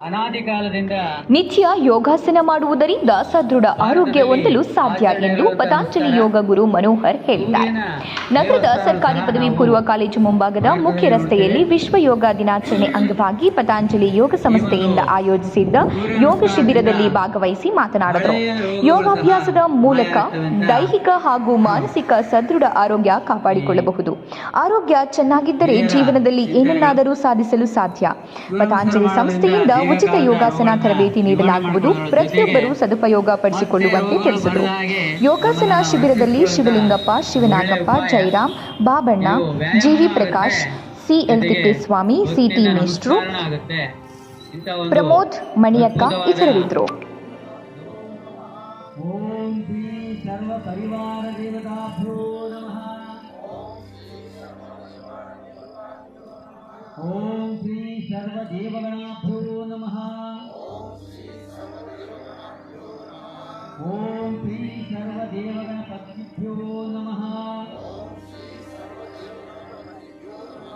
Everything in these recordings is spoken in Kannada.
ಅನಾದಿ ಕಾಲದಿಂದ ನಿತ್ಯ ಯೋಗಾಸನ ಮಾಡುವುದರಿಂದ ಸದೃಢ ಆರೋಗ್ಯ ಹೊಂದಲು ಸಾಧ್ಯ ಎಂದು ಪತಾಂಜಲಿ ಯೋಗ ಗುರು ಮನೋಹರ್ ಹೇಳಿದ್ದಾರೆ. ನಗರದ ಸರ್ಕಾರಿ ಪದವಿ ಪೂರ್ವ ಕಾಲೇಜು ಮುಂಭಾಗದ ಮುಖ್ಯ ರಸ್ತೆಯಲ್ಲಿ ವಿಶ್ವ ಯೋಗ ದಿನಾಚರಣೆ ಅಂಗವಾಗಿ ಪತಾಂಜಲಿ ಯೋಗ ಸಂಸ್ಥೆಯಿಂದ ಆಯೋಜಿಸಿದ್ದ ಯೋಗ ಶಿಬಿರದಲ್ಲಿ ಭಾಗವಹಿಸಿ ಮಾತನಾಡಿದರು. ಯೋಗಾಭ್ಯಾಸದ ಮೂಲಕ ದೈಹಿಕ ಹಾಗೂ ಮಾನಸಿಕ ಸದೃಢ ಆರೋಗ್ಯ ಕಾಪಾಡಿಕೊಳ್ಳಬಹುದು. ಆರೋಗ್ಯ ಚೆನ್ನಾಗಿದ್ದರೆ ಜೀವನದಲ್ಲಿ ಏನನ್ನಾದರೂ ಸಾಧಿಸಲು ಸಾಧ್ಯ. ಪತಾಂಜಲಿ ಸಂಸ್ಥೆಯಿಂದ ಉಚಿತ ಯೋಗಾಸನ ತರಬೇತಿ ನೀಡಲಾಗುವುದು. ಪ್ರತಿಯೊಬ್ಬರು ಸದುಪಯೋಗ ಪಡಿಸಿಕೊಳ್ಳುವಂತೆ ತಿಳಿಸಿದರು. ಯೋಗಾಸನ ಶಿಬಿರದಲ್ಲಿ Shivalingappa, Shivanagappa, Jairam, Babanna GV Prakash CL Thippeswamy CT ಮೇಷ್ಟ್ರು, ಪ್ರಮೋದ್ ಮಣಿಯಕ್ಕ ಇತರರಿದ್ದರು. ಓಂ ಶ್ರೀ ಸರ್ವ ಪರಿವಾರ ದೇವತಾಭ್ಯೋ ನಮಃ. ಓಂ ಶ್ರೀ ಸರ್ವ ದೇವಗಣಾಭ್ಯೋ ನಮಃ ಓಂ ಶ್ರೀ ಸರ್ವ ದೇವಗಣ ಪತ್ನಿಭ್ಯೋ ನಮಃ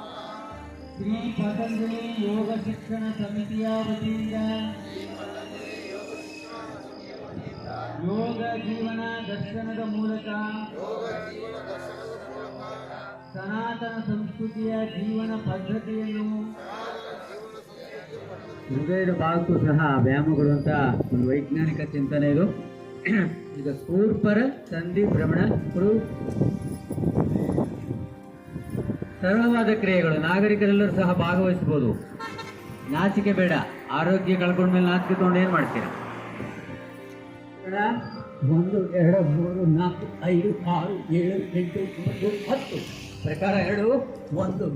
ಶ್ರೀ ಪತಂಜಲಿ ಯೋಗ ಶಿಕ್ಷಣ ಸಮಿತಿಯ ವತಿಯಿಂದ ಯೋಗ ಜೀವನ ದರ್ಶನದ ಮೂಲಕ ಸನಾತನ ಸಂಸ್ಕೃತಿಯ ಜೀವನ ಪದ್ಧತಿಯನ್ನು ಹೃದಯದ ಭಾಗಕ್ಕೂ ಸಹ ವ್ಯಾಯಾಮಗಳು ಅಂತ ಒಂದು ವೈಜ್ಞಾನಿಕ ಚಿಂತನೆ ಇದು ಈಗ ಕೂರ್ಪರ ಸಂಧಿ ಭ್ರಮಣ ಕುರು ಸರಳವಾದ ಕ್ರಿಯೆಗಳು. ನಾಗರಿಕರೆಲ್ಲರೂ ಸಹ ಭಾಗವಹಿಸಬಹುದು. ನಾಚಿಕೆ ಬೇಡ. ಆರೋಗ್ಯ ಕಳ್ಕೊಂಡ್ಮೇಲೆ ನಾಚಿಕೆ ತಗೊಂಡು ಏನು ಮಾಡ್ತೀರಾ? ಒಂದು, ಎರಡು, ಮೂರು, ನಾಲ್ಕು, ಐದು, ಆರು, ಏಳು, ಎಂಟು, ಒಂಬತ್ತು. ಹತ್ತು ಪ್ರಕಾರ ಎರಡು, ಒಂದು